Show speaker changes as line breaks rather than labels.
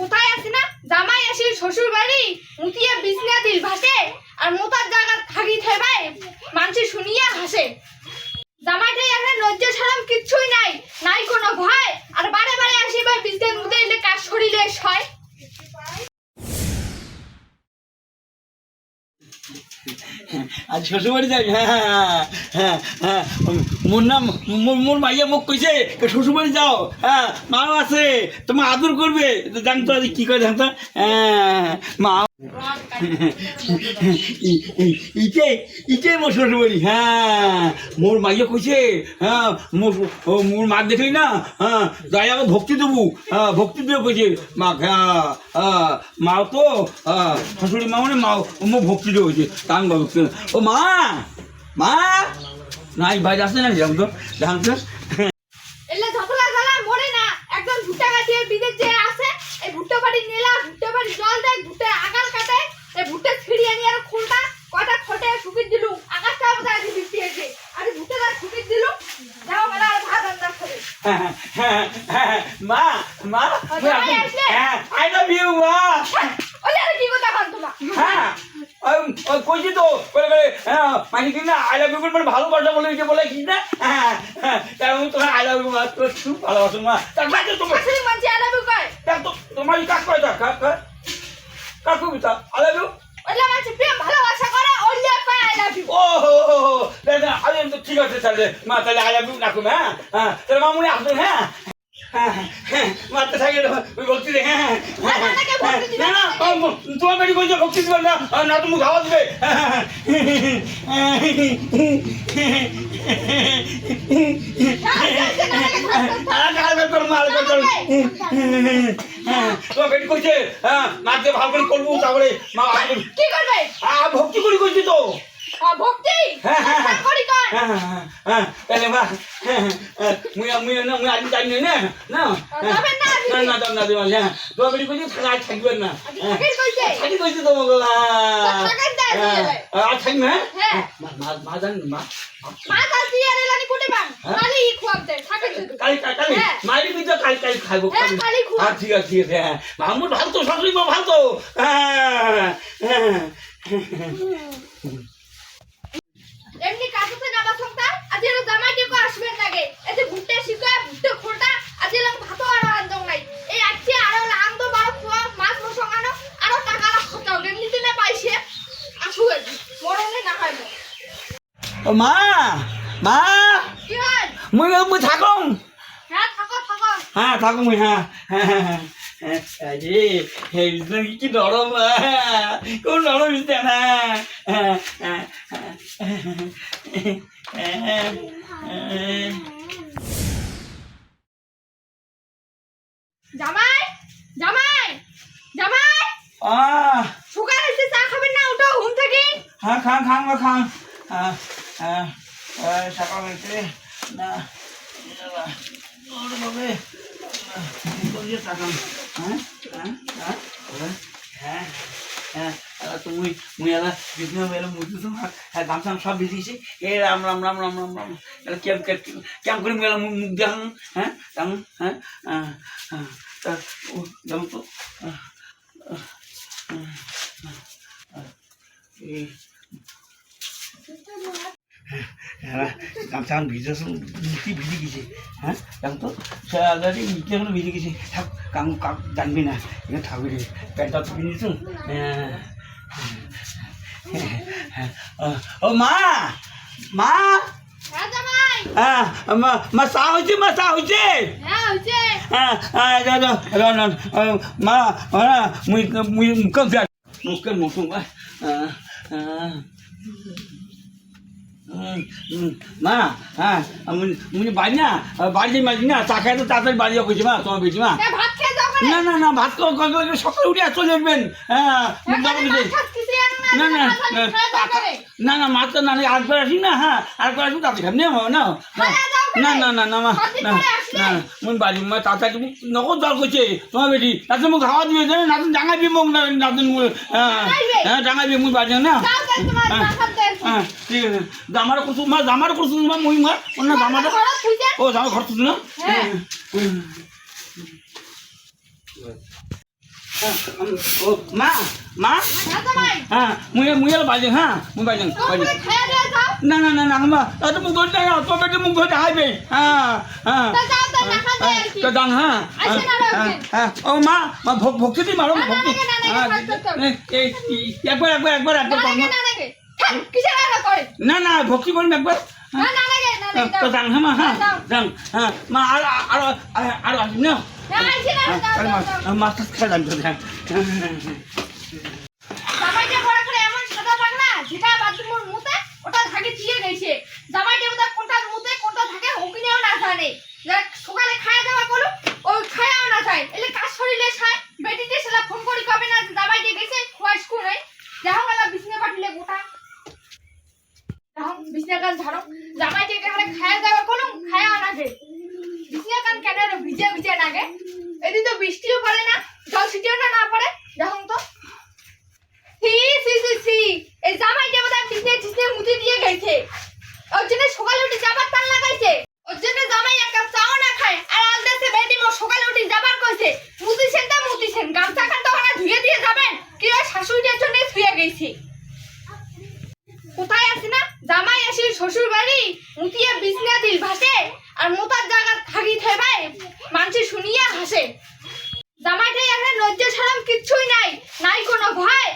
কোথায় আছে না? জামাই আসি শ্বশুর বাড়ি মুতিয়া বিছনা দিল ভাসে, আর মোতার জায়গা থাকি থেবাই মানুষ শুনিয়া হাসে। জামাইটাই এখানে লজ্জা ছাড়াম কিচ্ছুই নাই নাই কোনো ভয় আর বারে বারে আসি ভাই বিছনা মুতে এলে কাজ শরীরে হয়
আজ শ্বশুরবাড়ি যাবি? হ্যাঁ হ্যাঁ হ্যাঁ হ্যাঁ মোর নাম, মোর মাইয়া মুখ কইছে শ্বশুরবাড়ি যাও হ্যাঁ মাও আছে, তোমার আদর করবে। জানতো আজ কি করে জানতো? হ্যাঁ মা ইকে ইকে মোর শ্বশুরবাড়ি হ্যাঁ। মোর মাইয়া কইছে হ্যাঁ মোর মোর মা দেখলি না হ্যাঁ যাই আমাকে ভক্তি দেবো হ্যাঁ ভক্তি দিয়ে কইছে, মা হ্যাঁ হ্যাঁ মাও তো হ্যাঁ শাশুড়ি মা মানে মাও মোক ভক্তি দিয়ে কইছে তান ভক্তি ও মা মা, নাই, ভাই আসে না যাম তো যাম তো।
এলে ঝপলা জ্বালা মরে না আছে এই ভুট্টা বাড়ি নিলা ভুট্টা বাড়ি জল দেয় ভুট্টা আগাল কাটে এই ভুট্টা ছিড়িয়ে নিয়ে আর খুলটা কটা খটে শুকিয়ে দিলু আকাশটা আমাদের আগে বৃষ্টি হয়েছে আর ভুট্টা শুকিয়ে দিলু যাও মেলা আর ভাত রান্না করে।
মা মা আই লাভ ইউ মা।
ওলে আর কি কথা খান তোমার
হ্যাঁ কইছি তো বলে বলে হ্যাঁ মানে কি না আই লাভ ইউ মানে ভালোবাসা বলে যে বলে কি না? হ্যাঁ হ্যাঁ তাই আমি তোমার আই লাভ ইউ মা তোর খুব ভালোবাসো মা। তার কাছে তোমার
আসলে মানছি আলাবু কয়
দেখ তো তোমার কাক কয় তা কাক কাক কাক কবিতা আই লাভ ইউ
ওলে মানছি প্রেম ভালোবাসা করে ওলে কয় আই লাভ ইউ
ও হো হো হো দাদা আমি তো ঠিক আছে তাহলে মা তাহলে রাখুন হ্যাঁ? হ্যাঁ তাহলে আসুন হ্যাঁ মারতে থাকে ভক্তি হ্যাঁ, হ্যাঁ, হ্যাঁ,
না, না,
ম- তোমার বেটি ভক্তি না, না তুমি খাওয়া দিবে। তোমার বেটি কইছে, মাকে ভালো করে করব, তারপরে মা আসবে।
কি করবে?
ভক্তি করি কইছি তো।
ভক্তি
হ্যাঁ, হ্যাঁ, হ্যাঁ।
করি কর
হ্যাঁ, হ্যাঁ, হ্যাঁ, তাহলে মা, হ্যাঁ, হ্যাঁ, মুই মুই না মুই আজ জানি না না
না?
না না হ্যাঁ কইছে থাকা আজ না হ্যাঁ। থাকি কইছে হ্যাঁ হ্যাঁ, হ্যাঁ
হ্যাঁ।
মা জানি মা
দিয়ে কোটে
হ্যাঁ?
থাকে
কালি কালি
হ্যাঁ।
খাইবো
হ্যাঁ, কালি।
হ্যাঁ ঠিক আছে ঠিক আছে হ্যাঁ মামুর ভালো তো শাশুড়ি মা ভালো তো হ্যাঁ হ্যাঁ
এমনি কাজতে নাবা সংতা আজ এর জামাই লাগে। এতে ভুট্টে শিকা ভুট্টে খোটা আজ এর ভাত আর নাই। এই আজকে আর আন্দ বার খোয়া মাছ মশং আনো আর টাকা লা খতাও এমনি দিনে পাইছে। আসু আজি মরনে না হয়
ও মা মা
কি হয়?
মুই মুই থাকং।
হ্যাঁ থাকো থাকো।
হ্যাঁ থাকো মুই হ্যাঁ হ্যাঁ হ্যাঁ হ্যাঁ। আরে বিষ্ণু কি নরম হ্যাঁ কোন নরম বিষ্ণু
জামাই জামাই জামাই!
আহ!
সুগার হইছে চা খাবেন না উঠো ঘুম থেকে।
হ্যাঁ খান খান গো খান। সকাল হয়েছে না হ্যাঁ হ্যাঁ হ্যাঁ হ্যাঁ হ্যাঁ। তুমি মুই এলা বিষ্ণু এলা তো হ্যাঁ সব ভিজিয়েছি এ রাম রাম রাম রাম রাম রাম। এলা কেম কেম করে মুই মুখ দেখাম? হ্যাঁ দেখাম? হ্যাঁ হ্যাঁ হ্যাঁ দেখাম তো? হ্যাঁ গামছা ভিজে মুখি ভিজে গেছে। হ্যাঁ তো? সারাদি মুখে এখনও ভিজে গেছে। থাক, কাম কাম, জানবি না। থাকবি প্যান্টটা তো কিনেছ ও মা মা। মা চা হয়েছে মা চা হয়েছে
হ্যাঁ
মা মুখ ফের মুখ মুখ হ্যাঁ হ্যাঁ মা হ্যাঁ বাড়ি না বাড়ি মাঝি না চা খাই তো তাড়াতাড়ি বাড়ি যাব মা তোমার বেশি মা।
করে
না না না ভাত সকালে উঠে চলে আসবেন হ্যাঁ মুখ। না না না, না না মাত্র না আরেকবার আসি না হ্যাঁ আরেকবার আসব তাতে খাবি না না না না না না না মা না না মুই বাড়ি মা তাড়াতাড়ি মুখ নগদ দর করছে তোমার বেটি তাতে মুখ খাওয়া দিবে জানে নাতুন ডাঙাবি মুখ না নাতুন হ্যাঁ হ্যাঁ ডাঙাবি মুই বাড়ি না হ্যাঁ ঠিক আছে জামার করছ মা জামার করছ মা মুই মা অন্য জামাটা ও জামা খরচ না
হ্যাঁ।
হুম। ও মা মা
হ্যাঁ
হ্যাঁ মুই মুই বাজে হ্যাঁ মুই বাজে বাজে না না না না মা এত মুখ ধরতে না তো বেটে মুখ ধরতে হাইবে হ্যাঁ হ্যাঁ
তা তা
তো দাং হ্যাঁ। হ্যাঁ ও মা মা ভক- ভক্তি দি মারো ভক্তি হ্যাঁ, একবার একবার একবার একবার
না। না
ভক্তি করুন একবার তো দাং হ্যাঁ মা হ্যাঁ। দাং হ্যাঁ মা আর আর আর আসি না
না, আইছি না, যাও,
আরে
যাও,
মা
যাও।
মাছ টাছ খাই
জামাইটা বড় করে এমন সাদা পাগলা যেটা বাথরুমের মুতে ওটা ঢাকে দিয়ে গেছে। জামাইটা ওটা কোনটা মুতে কোনটা থাকে ওকিনেও না জানে। সকালে খায়া যাওয়া করো ও খায়াও না যায়। এলে কাজ শরীরে খায় বেটিতে সেটা ফোন করি কবে না জামাইটা গেছে খোয়াই স্কুলে। দেখো গেলা বিছনা গোটা। বিছনা কান ঝাড়ো। জামাইটা এখানে খায়া যাওয়া করো খায়া না গে বিছনা কান কেন ভিজে ভিজে নাগে এদিকে তো বৃষ্টিও পড়ে না, জল ছিটিও না না পড়ে। দেখো তো। ধুয়ে যাবেন, কি ওই শুয়ে গেছে। কোথায় আছে না? জামাই আসি শ্বশুর বাড়ি মুতিয়ে বিছনা দিল ভাসে। আর মোতার জায়গা থাকি থেবাই মানুষ শুনিয়া হাসে। জামাইটাই এখানে লজ্জা ছাড়াম কিচ্ছুই নাই। নাই কোনো ভয়।